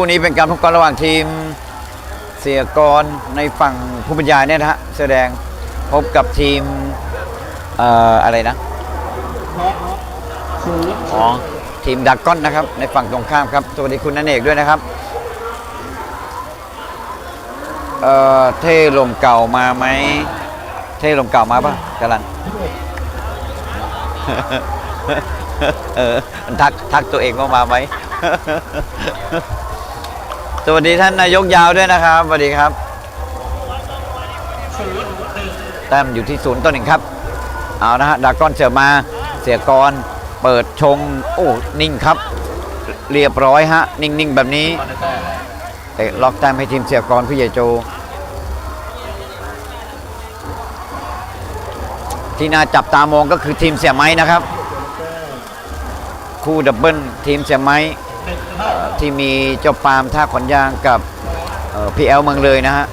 คู่นี้เป็นการพบกันระหว่างทีมเสียกรในฝั่งผู้บรรยายเนี่ยนะฮะเสื้อแดงพบกับทีมเอ่ออะไรนะขอ๋อทีมดักก้อนนะครับ ในฝั่งตรงข้ามครับสวัสดีคุณนันเอกด้วยนะครับเอ่อเท่ลมเก่ามาไหมเท่ลมเก่ามาปะกาลันเออทักทักตัวเองว่ามาไหม สวัสดีท่านนายกยาวด้วยนะครับสวัสดีครับแต้มอยู่ที่ศูนย์ต่อหนึ่งครับ เอานะฮะดากอนเสือมาเสียกรเปิดชง โอ้ นิ่งครับ เรียบร้อยฮะ นิ่ง ๆ แบบนี้เตะล็อกแต้มให้ทีมเสียกรผู้ใหญ่โจ ที่น่าจับตามองก็คือทีมเสียไม้นะครับ คู่ดับเบิลทีมเสียไม้ ที่มีเจ้าปาล์มท่าขอนยางกับพี่แอลเมืองเลยนะฮะ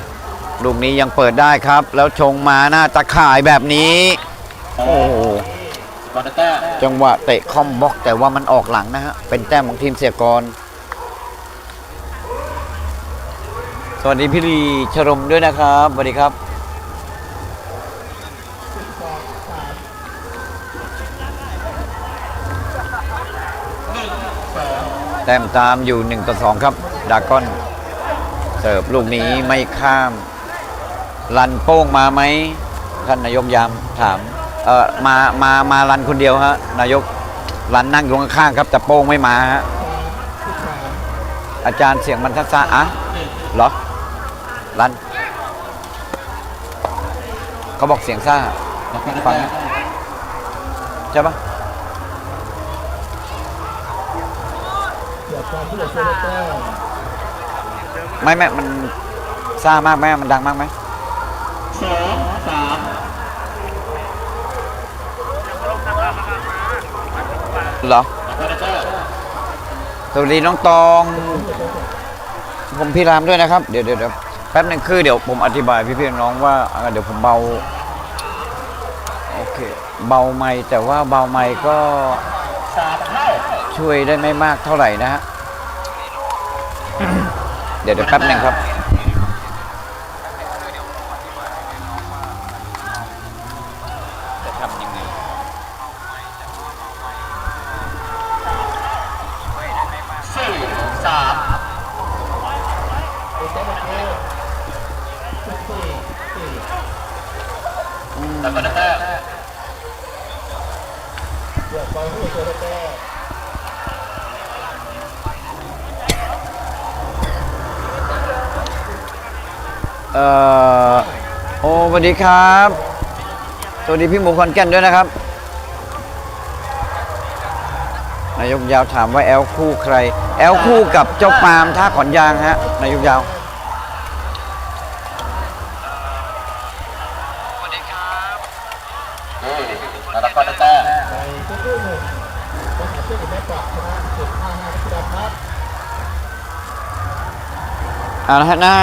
ลูกนี้ยังเปิดได้ครับ แล้วชงมาหน้าตะข่ายแบบนี้โอ้โหจังหวะเตะคอมบล็อกแต่ว่ามันออกหลังนะฮะ เป็นแต้มของทีมเสียกรสวัสดีพี่ลีชรมด้วยนะครับสวัสดีครับ แต้มตามอยู่ 1 ต่อ 2 ครับดากอน เสิร์ฟลูกนี้ไม่ข้ามรันโป้งมาไหมท่านนายกยามถามเออมามามารันคนเดียวฮะนายกรันนั่งอยู่ข้างๆครับ แต่โป้งไม่มาฮะอาจารย์เสียงมันทัศน์อะเหรอรันเขาบอกเสียงซ่าฟังใช่ปะ เดี๋ยว ความที่จะช่วยได้แมไม่ม่มันซ่ามากไหมมันดังมากไหมสองสามเหรอต้มสวัสดีน้องตอง ผมพี่รามด้วยนะครับ เดี๋ยวเดี๋ยวแป๊บหนึงคือเดี๋ยวผมอธิบายพี่พี่น้องว่าเดี๋ยวผมเบาโอเคเบาไม่แต่ว่าเบาไม่ก็ช่วยได้ไม่มากเท่าไหร่นะฮะ เดี๋ยวเดี๋ยวแป๊บหนึ่งครับ เอ่อโอ้สวัสดีครับสวัสดีพี่หมูคอนแก่นด้วยนะครับ นายกยาวถามว่าแอลคู่ใคร แอลคู่กับเจ้าปาล์มท่าขอนยางฮะนายกยาวแล้วบอลแต้มไปคู่คู่หนึ่งไปหาเพื่อนกับแม่กลับชนะเจ็ดห้าห้าที่ดำครับอ่านะฮะน่า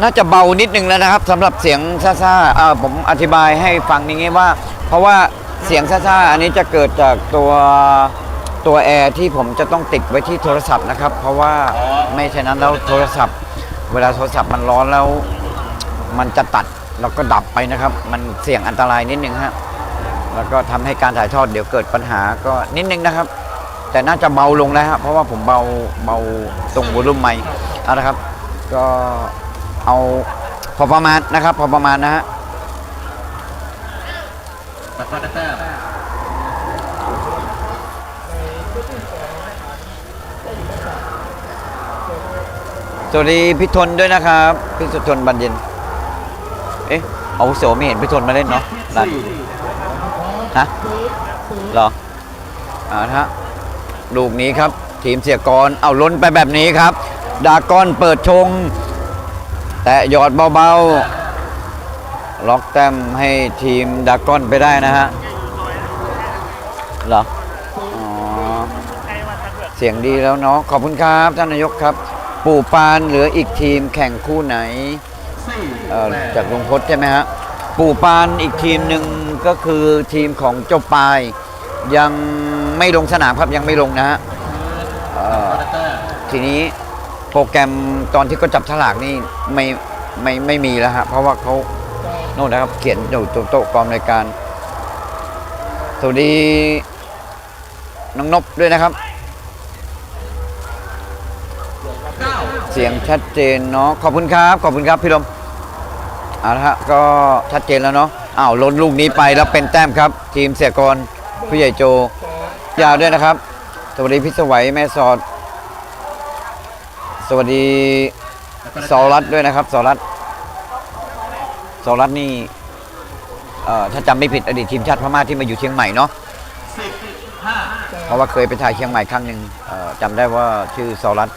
น่าจะเบานิดนึงแล้วนะครับสำหรับเสียงซ่าๆอ่าผมอธิบายให้ฟังอย่างงี้ว่า เพราะว่าเสียงซ่าๆอันนี้จะเกิดจากตัวตัวแอร์ที่ผมจะต้องติดไว้ที่โทรศัพท์นะครับ เพราะว่าไม่เช่นนั้นแล้วโทรศัพท์ เวลาโทรศัพท์มันร้อนแล้ว มันจะตัดแล้วก็ดับไปนะครับ มันเสี่ยงอันตรายนิดนึงฮะแล้วก็ทำให้การถ่ายทอดเดี๋ยวเกิดปัญหาก็นิดนึงนะครับ แต่น่าจะเบาลงแล้วครับเพราะว่าผมเบาเบาตรงวอลลุ่มไมค์เอาละครับ ก็ เอาพอประมาณนะครับพอประมาณนะฮะแล้วบอลแต้มสวัสดีพี่ทนด้วยนะครับพี่สุทนบันเย็น เอ๊ะเอาวุโสไม่เห็นพี่ทนมาเล่นเนาะนั่นฮะหรออ่าฮะลูกนี้ครับ ทีมเสียกรเอาล้นไปแบบนี้ครับ ดากอนเปิดชง แต่หยอดเบาๆ ล็อกแต้มให้ทีมดากอนไปได้นะฮะเหรอเสียงดีแล้วเนาะขอบคุณครับท่านนายกครับ ปู่ปานเหลืออีกทีมแข่งคู่ไหนจากลุงพจน์ใช่ไหมฮะปู่ปานอีกทีมหนึ่งก็คือทีมของเจ้าปาย ยังไม่ลงสนามครับยังไม่ลงนะฮะทีนี้ โปรแกรมตอนที่เขาจับฉลากนี่ไม่ไม่ไม่มีแล้วฮะเพราะว่าเขาโน่นนะครับ เขียนอยู่ตัวโต๊ะกองรายการ สวัสดีน้องนบด้วยนะครับ เสียงชัดเจนเนาะขอบคุณครับ ขอบคุณครับพี่ลมเอาละฮะก็ชัดเจนแล้วเนาะอ้าวล้นลูกนี้ไปแล้วเป็นแต้มครับ ทีมเสียกรผู้ใหญ่โจยาวด้วยนะครับ สวัสดีพิศวัยแม่สอด สวัสดีสอรัตด้วยนะครับสอรัตสอรัตนี่ถ้าจำไม่ผิดอดีตทีมชาติพม่าที่มาอยู่เชียงใหม่เนาะเพราะว่าเคยไปถ่ายเชียงใหม่ครั้งหนึ่งจำได้ว่าชื่อสอรัต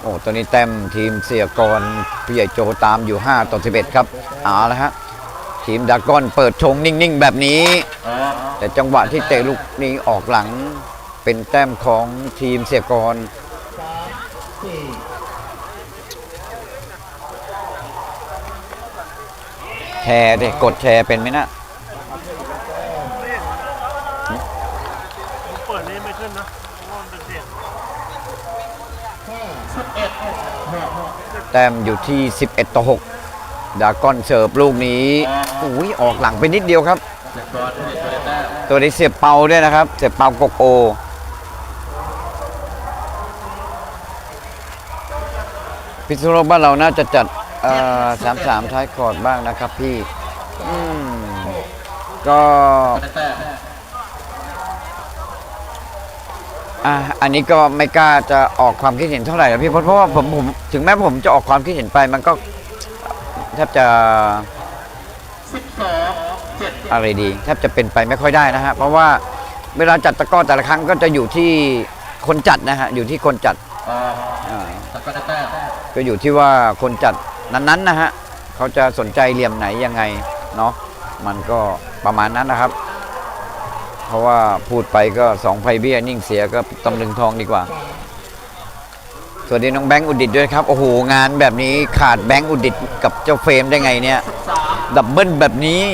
โอ้ตัวนี้แต้มทีมเสียกรผู้ใหญ่โจตามอยู่ 5 ต่อ 11 ครับเอาละฮะทีมดากอนเปิดชงนิ่งๆ แบบนี้ แต่จังหวะที่เตะลูกนี้ออกหลังเป็นแต้มของทีมเสียกรแชร์ดิกดแชร์เป็นไหมนะเปิดนี่ไม่ขึ้นนะ แต้มอยู่ที่ 11 ต่อ 6 ดากอนเสิร์ฟลูกนี้อุ้ยออกหลังไปนิดเดียวครับเจ็ดก่อนที่จะได้แต้มตัวนี้เสียบเปาด้วยนะครับ เสียบเปากกโอพิษณุโลกบ้านเราน่าจะจัดสามสามท้ายคอร์ดบ้างนะครับพี่ อืม ก็ ได้แต้ม อะอันนี้ก็ไม่กล้าจะออกความคิดเห็นเท่าไหร่นะพี่เพราะเพราะว่าผมผมถึงแม้ผมจะออกความคิดเห็นไปมันก็แทบจะสิบสองเจ็ดอะไรดีแทบจะเป็นไปไม่ค่อยได้นะฮะเพราะว่าเวลาจัดตะกร้อแต่ละครั้งก็จะอยู่ที่คนจัดนะฮะอยู่ที่คนจัดอ๋ออ่าแล้วก็ได้แต้มก็อยู่ที่ว่าคนจัดนั้นๆนะฮะเขาจะสนใจเหลี่ยมไหนยังไงเนาะมันก็ประมาณนั้นนะครับ เพราะว่าพูดไปก็สองไพเบี้ยนิ่งเสียก็ตำลึงทองดีกว่า สวัสดีน้องแบงค์อุดิตด้วยครับ โอ้โห งานแบบนี้ขาดแบงค์อุดิตกับเจ้าเฟรมได้ไงเนี่ย ดับเบิลแบบนี้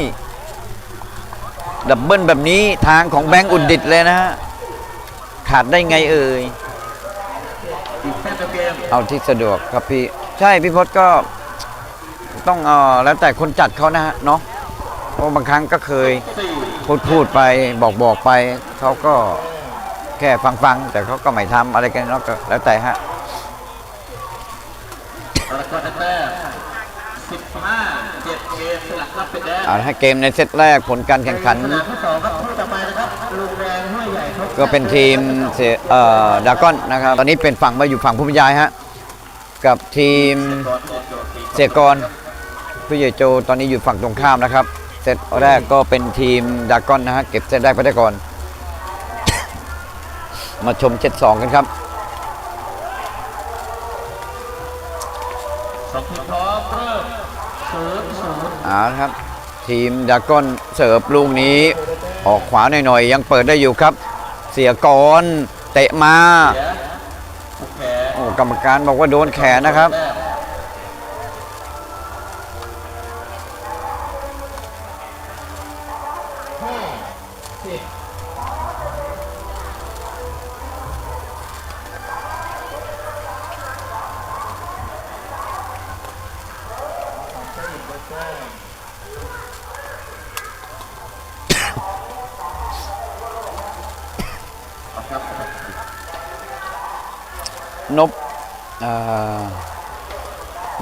ดับเบิลแบบนี้ทางของแบงค์อุดิตเลยนะฮะ ขาดได้ไงเอ่ยอีกแต้มต่อเอาที่สะดวกครับพี่ ใช่พี่พศก็ต้องเออแล้วแต่คนจัดเขานะฮะเนาะเพราะบางครั้งก็เคย พูดพูดไปบอกบอกไปเขาก็แค่ฟังฟังแต่เขาก็ไม่ทำอะไรกันเนาะก็แล้วแต่ฮะแล้วก็ได้แต้มสิบห้าเจ็ดเกมสลับรับเป็นแต้มเอาละฮะเกมในเซตแรกผลการแข่งขันสนามที่สองครับคู่ต่อไปนะครับลุงแดงห้วยใหญ่ทบก็เป็นทีมเสียเอ่อดากอนนะครับ ตอนนี้เป็นฝั่งมาอยู่ฝั่งผู้บรรยายฮะ กับทีมก่อนเป็นโจทย์สี่เสียกรผู้ใหญ่โจตอนนี้อยู่ฝั่งตรงข้ามนะครับ เซตแรกก็เป็นทีมดากอนนะฮะเก็บเซตแรกไปได้ก่อน มาชมเซตสองกันครับสองทีมพร้อมเริ่มศูนย์ศูนย์เอาละครับ ทีมดากอนเสิร์ฟลูกนี้ ออกขวาหน่อยๆ ยังเปิดได้อยู่ครับ เสียกรเตะมา โอ้กรรมการบอกว่าโดนแขนนะครับแต้ม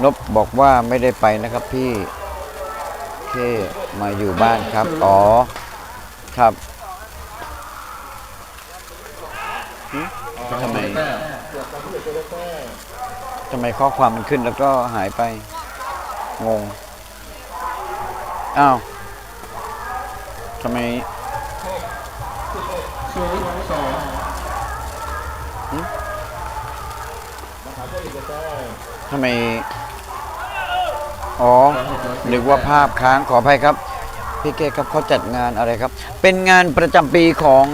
นบบอกว่าไม่ได้ไปนะครับพี่แค่มาอยู่บ้านครับ อ๋อ ครับทำไมทำไมข้อความมันขึ้นแล้วก็หายไป งง อ้าวทำไมทำไม อ๋อ นึกว่าภาพค้างขออภัยครับ พี่เกครับเขาจัดงานอะไรครับ เป็นงานประจำปีของ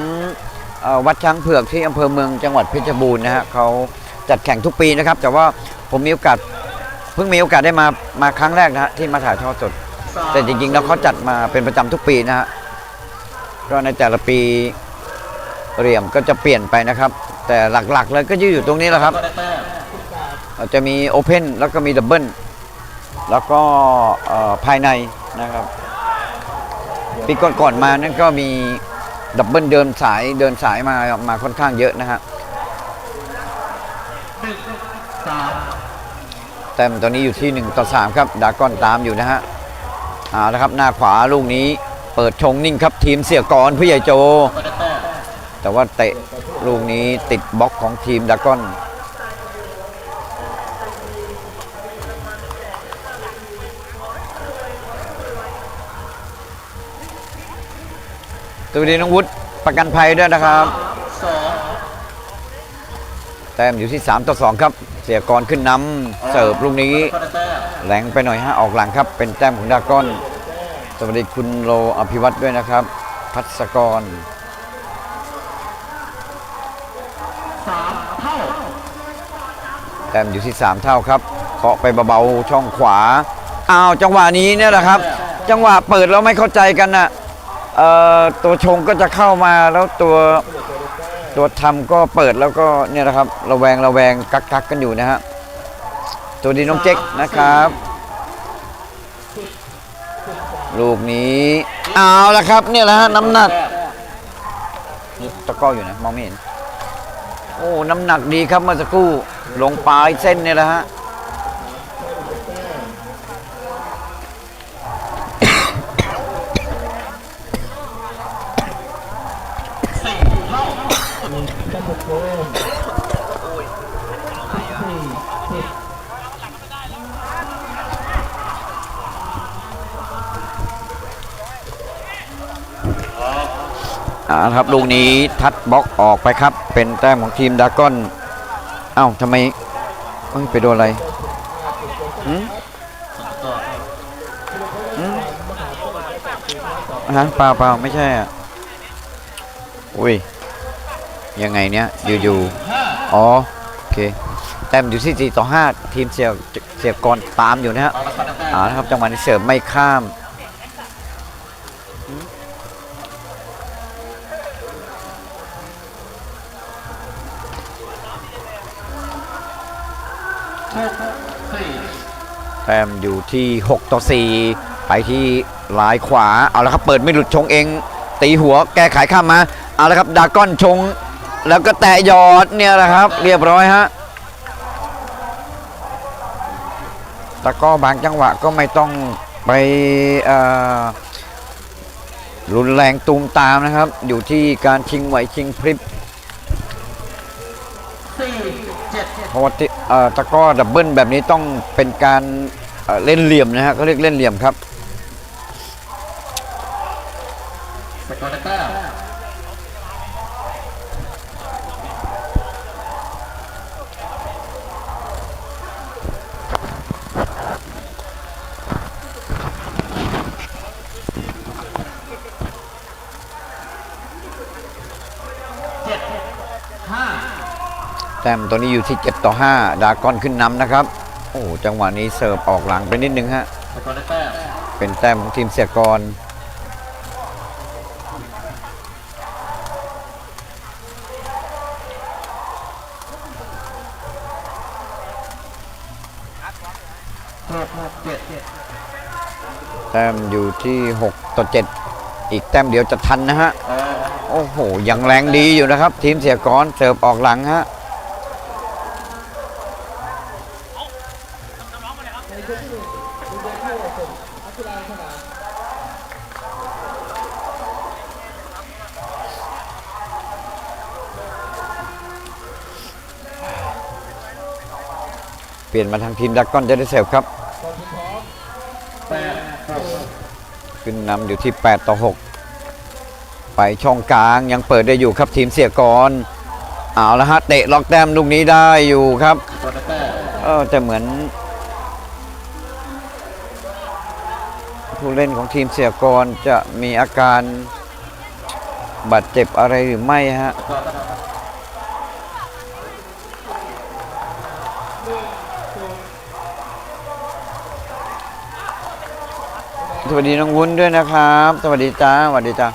เอ่อวัดช้างเผือกที่อำเภอเมืองจังหวัดเพชรบูรณ์นะฮะเขาจัดแข่งทุกปีนะครับ แต่ว่าผมมีโอกาสเพิ่งมีโอกาสได้มามาครั้งแรกนะฮะที่มาถ่ายทอดสด แต่จริงๆแล้วเขาจัดมาเป็นประจำทุกปีนะฮะก็ในแต่ละปีเหลี่ยมก็จะเปลี่ยนไปนะครับ แต่หลักๆเลยก็จะอยู่ตรงนี้แหละครับก็ได้แต้มจะมีโอเพนแล้วก็มีดับเบิล แล้วก็ภายในนะครับปีก่อนๆมานั่นก็มีดับเบิลเดินสายเดินสายมามาค่อนข้างเยอะนะฮะแต้มตอนนี้อยู่ที่1ต่อ3ครับดากอนตามอยู่นะฮะเอาละครับหน้าขวาลูกนี้เปิดชงนิ่งครับทีมเสียกรผู้ใหญ่โจ แต้มแต่ว่าเตะลูกนี้ติดบล็อกของทีมดากอน สวัสดีน้องวุฒิประกันภัยด้วยนะครับสองแต้มอยู่ที่ 3 ต่อ 2 ครับ เสียกรขึ้นนำเสิร์ฟลูกนี้แหลงไปหน่อยฮะออกหลังครับ เป็นแต้มของดากอน สวัสดีคุณโลอภิวัตด้วยนะครับ พัศกรสามเท่าแต้มอยู่ที่ 3 เท่าครับเคาะไปเบาๆช่องขวาอ้าวจังหวะนี้เนี่ยแหละครับ จังหวะเปิดแล้วไม่เข้าใจกันนะเอ่อ ตัวชงก็จะเข้ามาแล้วตัวตัวทำก็เปิดแล้วก็เนี่ยนะครับระแวงระแวงกักกักกันอยู่นะฮะตัวดีน้องเจ๊กนะครับ ลูกนี้เอาละครับ เนี่ยแหละฮะน้ำหนักตะก้ออยู่นะมองไม่เห็น โอ้น้ำหนักดีครับเมื่อสักครู่ลงปลายเส้นเนี่ยแหละฮะ ครับลูกนี้ทัดบล็อกออกไปครับ เป็นแต้มของทีมดากอนเอ้าทำไมไปโดนอะไรหืมหืมฮะเปล่าเปล่าไม่ใช่อะอุ้ยยังไงเนี้ยอยู่ๆอ๋อโอเคแต้มอยู่ที่4ต่อ5ทีมเสียเสียกรตามอยู่นะฮะอาละครับได้แต้มเอาครับจังหวะนี้เสิร์ฟไม่ข้าม แต้มอยู่ที่ 6 ต่อ 4 ไปที่ลายขวา เอาละครับ เปิดไม่หลุดชงเอง ตีหัวแก้ไขข้ามมา เอาละครับ ดาก้อนชง แล้วก็แตะยอดเนี่ยแหละครับ เรียบร้อยฮะตะกร้อบางจังหวะก็ไม่ต้องไปรุนแรงตูมตามนะครับ อยู่ที่การชิงไหวชิงพริบ เพราะว่าตะก้อดับเบิลแบบนี้ต้องเป็นการเเล่นเหลี่ยมนะฮะเขาเรียกเล่นเหลี่ยมครับสกอร์ได้แต้ม เจ็ดห้า แต้มตัวนี้อยู่ที่ 7 ต่อ 5 ดากอนขึ้นนำนะครับ โอ้จังหวะนี้เสิร์ฟออกหลังไปนิดนึงฮะเป็นแต้มของทีมเสียกรหกเจ็ดแต้มอยู่ที่ 6 ต่อ 7 อีกแต้มเดียวจะทันนะฮะ โอ้โห ยังแรงดีอยู่นะครับ ทีมเสียกรเสิร์ฟออกหลังฮะ ลี่ยนมาทางทีมดักกอนจะได้เสิร์ฟครับแปดหกขึ้นนำอยู่ที่ 8 ต่อ 6 ไปช่องกลางยังเปิดได้อยู่ครับทีมเสียกรเอาละฮะเตะล็อกแต้มลูกนี้ได้อยู่ครับสกอร์ได้แต้มเออแต่เหมือน ผู้เล่นของทีมเสียกรจะมีอาการบาดเจ็บอะไรหรือไม่ฮะ สวัสดีน้องวุ้นด้วยนะครับ สวัสดีจ้าสวัสดีจ้า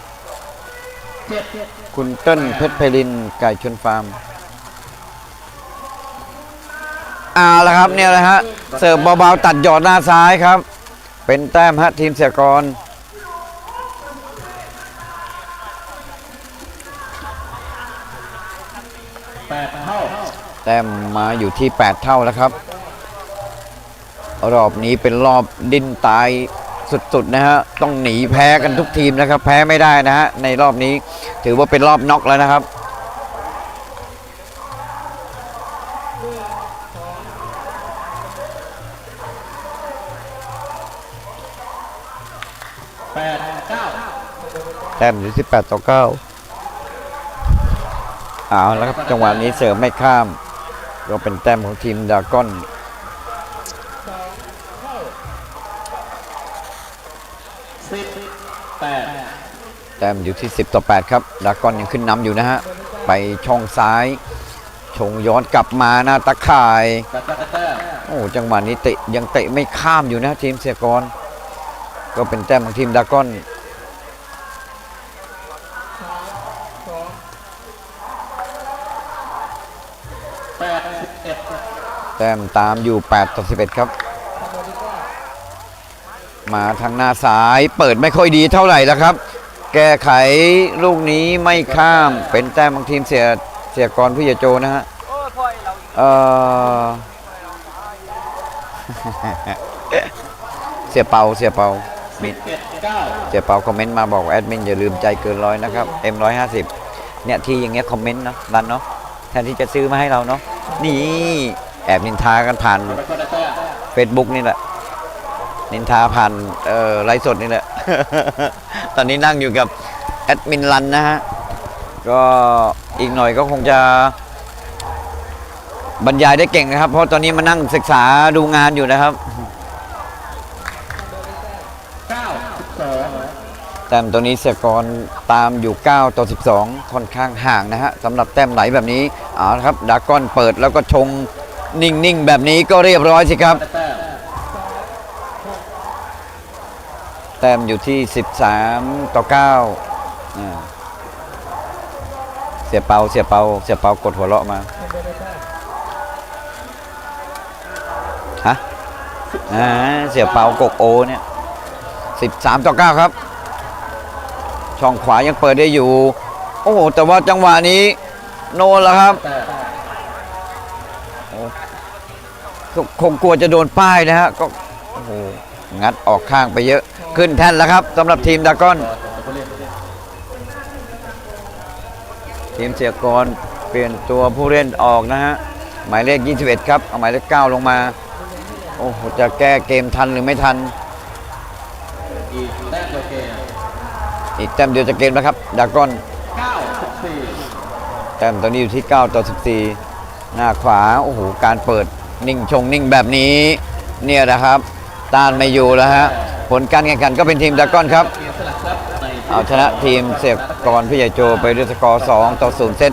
คุณเติ้ลเพชรไพลินไก่ชนฟาร์มเอาละครับเนี่ยแหละฮะเสิร์ฟเบาๆตัดหยอดหน้าซ้ายครับ เป็นแต้มฮะทีมเสียกรแปดเท่าแต้มมาอยู่ที่ 8 เท่าแล้วครับ รอบนี้เป็นรอบดิ้นตาย สุดๆนะฮะต้องหนีแพ้กันทุกทีมนะครับ แพ้ไม่ได้นะฮะในรอบนี้ถือว่าเป็นรอบน็อกแล้วนะครับแปดเก้าแต้มอยู่ที่ 8 ต่อ 9 เอาแล้วครับจังหวะนี้เสริมไม่ข้าม ก็เป็นแต้มของทีมดากอน ต้มอยู่ที่ 10 ต่อ 8 ครับดากอนยังขึ้นนำอยู่นะฮะ ไปช่องซ้าย ชงย้อนกลับมาหน้าตะข่าย โอ้จังหวะนี้เตะยังเตะไม่ข้ามอยู่นะทีมเสียกร ก็เป็นแต้มของทีมดากอนแปดสิบเอ็ดแต้มตามอยู่ 8 ต่อ 11 ครับ มาทางหน้าซ้ายเปิดไม่ค่อยดีเท่าไหร่แล้วครับ แก้ไขลูกนี้ไม่ข้ามเป็นแต้มของทีมเสียเสียกรพิยโจนะฮะเออเสียเปาเสียเปามีเจ็ดเก้าเสียเปาคอมเมนต์มาบอกแอดมินอย่าลืมใจเกินร้อยนะครับ M150 เนี่ยที่อย่างเงี้ยคอมเมนต์เนาะรันเนาะแทนที่จะซื้อมาให้เราเนาะนี่แอบนินทากันผ่านกระจัดแต้ม Facebook นี่แหละนินทาผ่านเอ่อไลฟ์สดนี่แหละ ตอนนี้นั่งอยู่กับแอดมินรันนะฮะ ก็อีกหน่อยก็คงจะบรรยายได้เก่งนะครับ เพราะตอนนี้มานั่งศึกษาดูงานอยู่นะครับแต้มตัวนี้เสียกรตามอยู่ 9 ต่อ 12 ค่อนข้างห่างนะฮะสำหรับแต้มไหลแบบนี้เอาละครับดากอนเปิดแล้วก็ชงนิ่ง ๆ แบบนี้ก็เรียบร้อยสิครับ แต้มอยู่ที่ 13 ต่อ9อ่าเสียเปาเสียเปาเสียเปากดหัวเราะมาฮะเสียเปากกโอเนี่ย 13 ต่อ 9 ครับ ช่องขวายังเปิดได้อยู่ โอ้โห แต่ว่าจังหวะนี้ โนแล้วครับคคงกลัวจะโดนป้ายนะฮะก็โอ้โห งัดออกข้างไปเยอะ ขึ้นแท่นแล้วครับสำหรับทีมดากอนทีมเสียกรเปลี่ยนตัวผู้เล่นออกนะฮะหมายเลข 21 ครับ เอาหมายเลข 9 ลงมา โอ้โห จะแก้เกมทันหรือไม่ทัน อีกแต้มเดียวเกมอีกแต้มเดียวจะเกมแล้วครับดากอนแต้มตอนนี้อยู่ที่ 9 ต่อ 14 หน้าขวา โอ้โห การเปิดนิ่งชงนิ่งแบบนี้ เนี่ยนะครับ ต้านไม่อยู่แล้วฮะ ผลการแข่งขันก็เป็นทีมดากอนครับ เอาชนะทีมเสียกรพี่ใหญ่โจไปด้วยสกอร์ 2 ต่อ 0 เซต